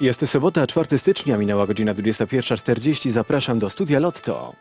Jest sobota, 4 stycznia, minęła godzina 21.40. Zapraszam do studia Lotto.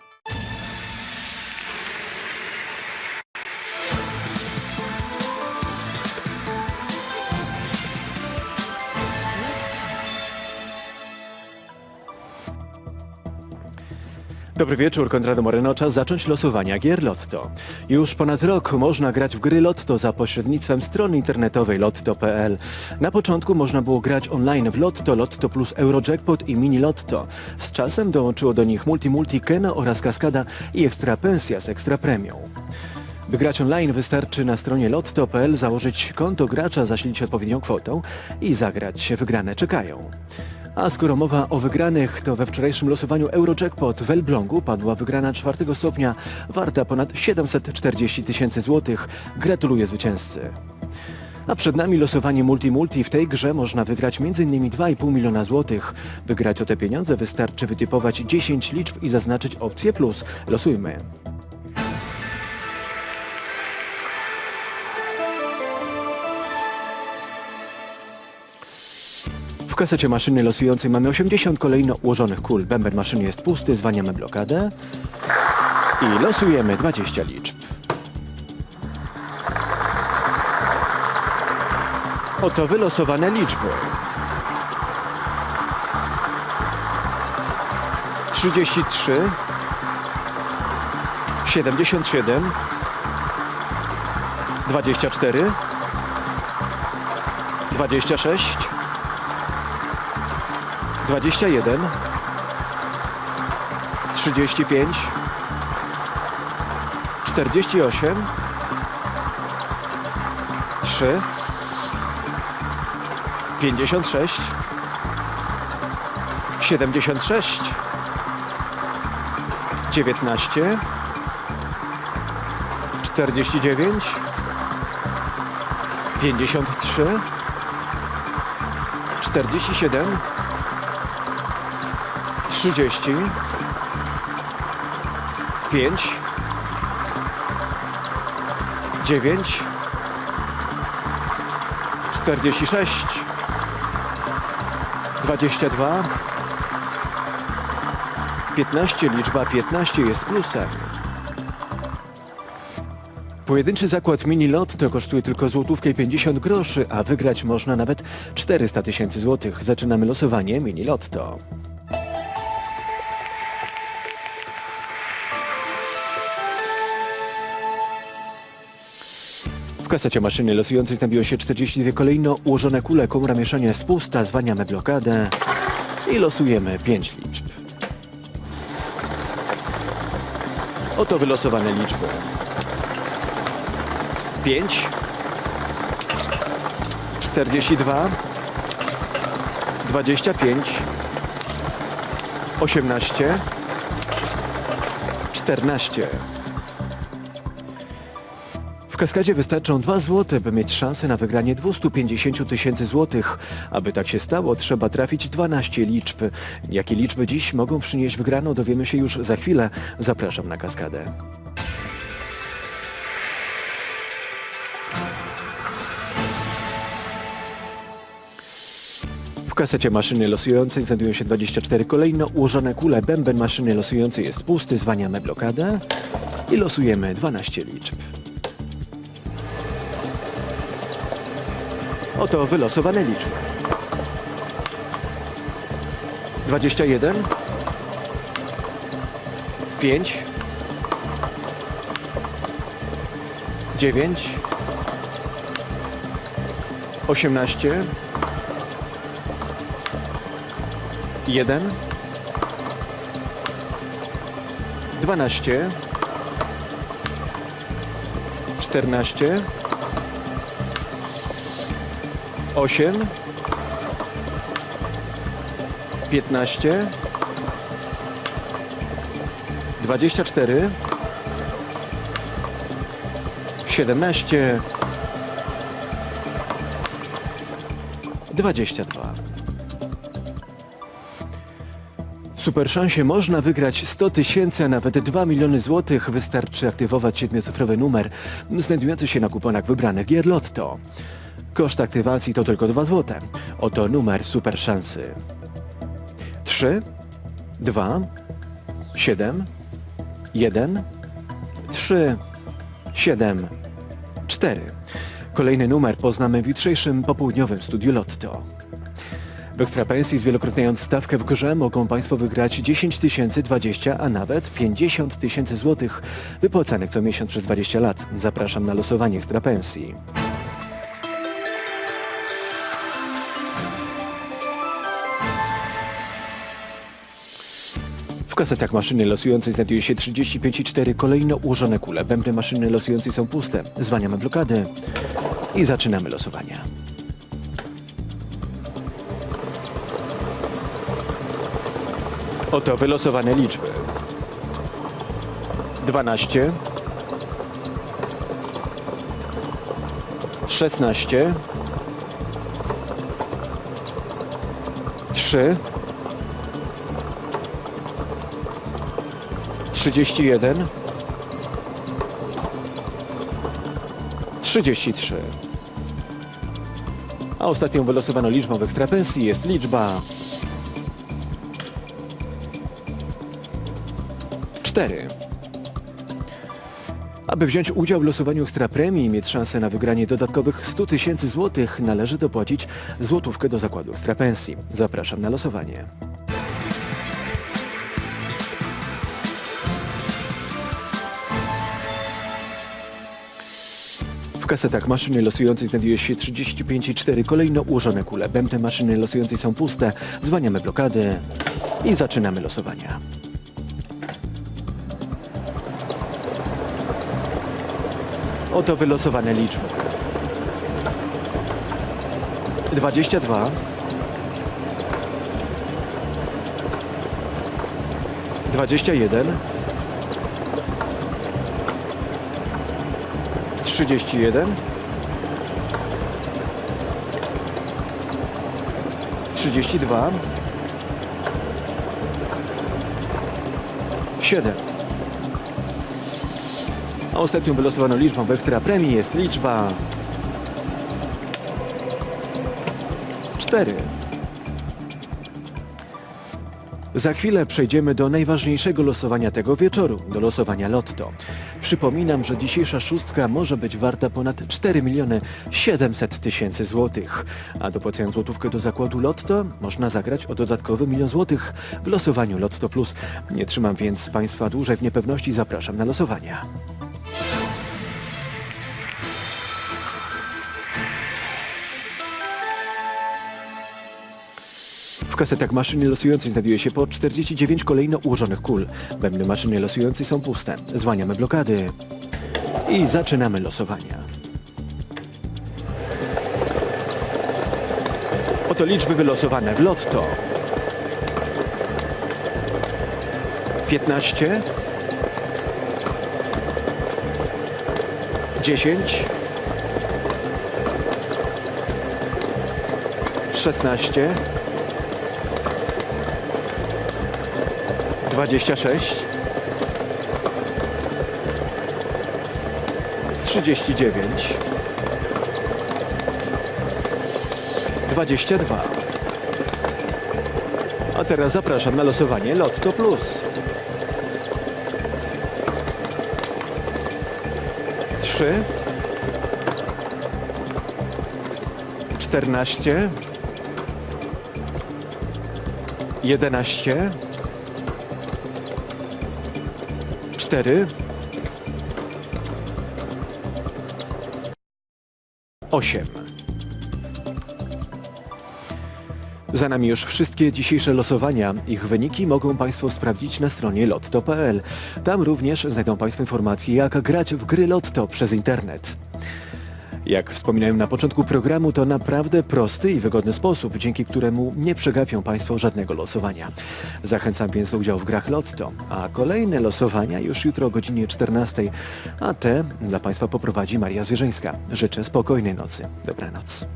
Dobry wieczór, Konrado Moreno. Czas zacząć losowania gier Lotto. Już ponad rok można grać w gry Lotto za pośrednictwem strony internetowej lotto.pl. Na początku można było grać online w Lotto, Lotto plus Eurojackpot i Mini Lotto. Z czasem dołączyło do nich Multi Multi, Keno oraz Kaskada i Ekstra Pensja z Ekstra Premią. By grać online wystarczy na stronie lotto.pl założyć konto gracza, zasilić odpowiednią kwotą i zagrać. Wygrane czekają. A skoro mowa o wygranych, to we wczorajszym losowaniu Eurojackpot w Elblągu padła wygrana czwartego stopnia, warta ponad 740 tysięcy złotych. Gratuluję zwycięzcy. A przed nami losowanie multi-multi. W tej grze można wygrać m.in. 2,5 miliona złotych. By grać o te pieniądze wystarczy wytypować 10 liczb i zaznaczyć opcję plus. Losujmy. Kasecie maszyny losującej mamy 80 kolejno ułożonych kul. Bęben maszyny jest pusty, zwaniamy blokadę i losujemy 20 liczb. Oto wylosowane liczby. 33 77 24 26 21 35 48 3 56 76 19 49 53 47 30 5 9 46 22 15 liczba 15 jest plusem. Pojedynczy zakład mini lotto kosztuje tylko złotówkę i 50 groszy, a wygrać można nawet 400 tysięcy złotych. Zaczynamy losowanie mini lotto. W kasecie maszyny losującej znajdują się 42 kolejno ułożone kule. Komora mieszania jest pusta, zwaniamy blokadę i losujemy 5 liczb. Oto wylosowane liczby. 5 42 25 18 14 w kaskadzie wystarczą 2 zł, by mieć szansę na wygranie 250 tysięcy złotych. Aby tak się stało, trzeba trafić 12 liczb. Jakie liczby dziś mogą przynieść wygraną, dowiemy się już za chwilę. Zapraszam na kaskadę. W kasecie maszyny losującej znajdują się 24 kolejno ułożone kule. Bęben maszyny losującej jest pusty, zwaniamy blokadę i losujemy 12 liczb. Oto wylosowane liczby. 21 5 9 18 1 12 14 8 15 24 17 22 W Super Szansie można wygrać 100 tysięcy, a nawet 2 miliony złotych. Wystarczy aktywować siedmiocyfrowy numer znajdujący się na kuponach wybranych gier Lotto. Koszt aktywacji to tylko 2 zł. Oto numer super szansy. 3, 2, 7, 1, 3, 7, 4. Kolejny numer poznamy w jutrzejszym popołudniowym studiu Lotto. W ekstrapensji z wielokrotniając stawkę w grze mogą Państwo wygrać 10 tysięcy, 20, a nawet 50 tysięcy złotych wypłacanych co miesiąc przez 20 lat. Zapraszam na losowanie ekstrapensji. Kasetach maszyny losującej znajduje się 35,4 kolejno ułożone kule. Bębny maszyny losującej są puste. Zwaniamy blokady i zaczynamy losowania. Oto wylosowane liczby. 12 16 3 31 33 A ostatnią wylosowaną liczbą w ekstrapensji jest liczba 4. Aby wziąć udział w losowaniu ekstra premii i mieć szansę na wygranie dodatkowych 100 tysięcy złotych, należy dopłacić złotówkę do zakładu ekstra pensji. Zapraszam na losowanie. W kasetach maszyny losującej znajduje się 35,4 kolejno ułożone kule. Bębny maszyny losującej są puste. Zwaniamy blokady i zaczynamy losowania. Oto wylosowane liczby. 22 21 31 32 7 a ostatnią wylosowaną liczbą w ekstra premii jest liczba 4. Za chwilę przejdziemy do najważniejszego losowania tego wieczoru, do losowania Lotto. Przypominam, że dzisiejsza szóstka może być warta ponad 4 miliony 700 tysięcy złotych. A dopłacając złotówkę do zakładu Lotto, można zagrać o dodatkowy milion złotych w losowaniu Lotto Plus. Nie trzymam więc Państwa dłużej w niepewności, zapraszam na losowania. Kasetach maszyny losującej znajduje się po 49 kolejno ułożonych kul. Bębny maszyny losującej są puste. Zwaniamy blokady i zaczynamy losowania. Oto liczby wylosowane w lotto. 15 10 16 26 39 22 A teraz zapraszam na losowanie Lotto Plus. 3 14 11 cztery, osiem. Za nami już wszystkie dzisiejsze losowania. Ich wyniki mogą Państwo sprawdzić na stronie lotto.pl. Tam również znajdą Państwo informacje, jak grać w gry Lotto przez internet. Jak wspominałem na początku programu, to naprawdę prosty i wygodny sposób, dzięki któremu nie przegapią Państwo żadnego losowania. Zachęcam więc do udziału w grach Lotto, a kolejne losowania już jutro o godzinie 14, a te dla Państwa poprowadzi Maria Zwierzyńska. Życzę spokojnej nocy. Dobranoc.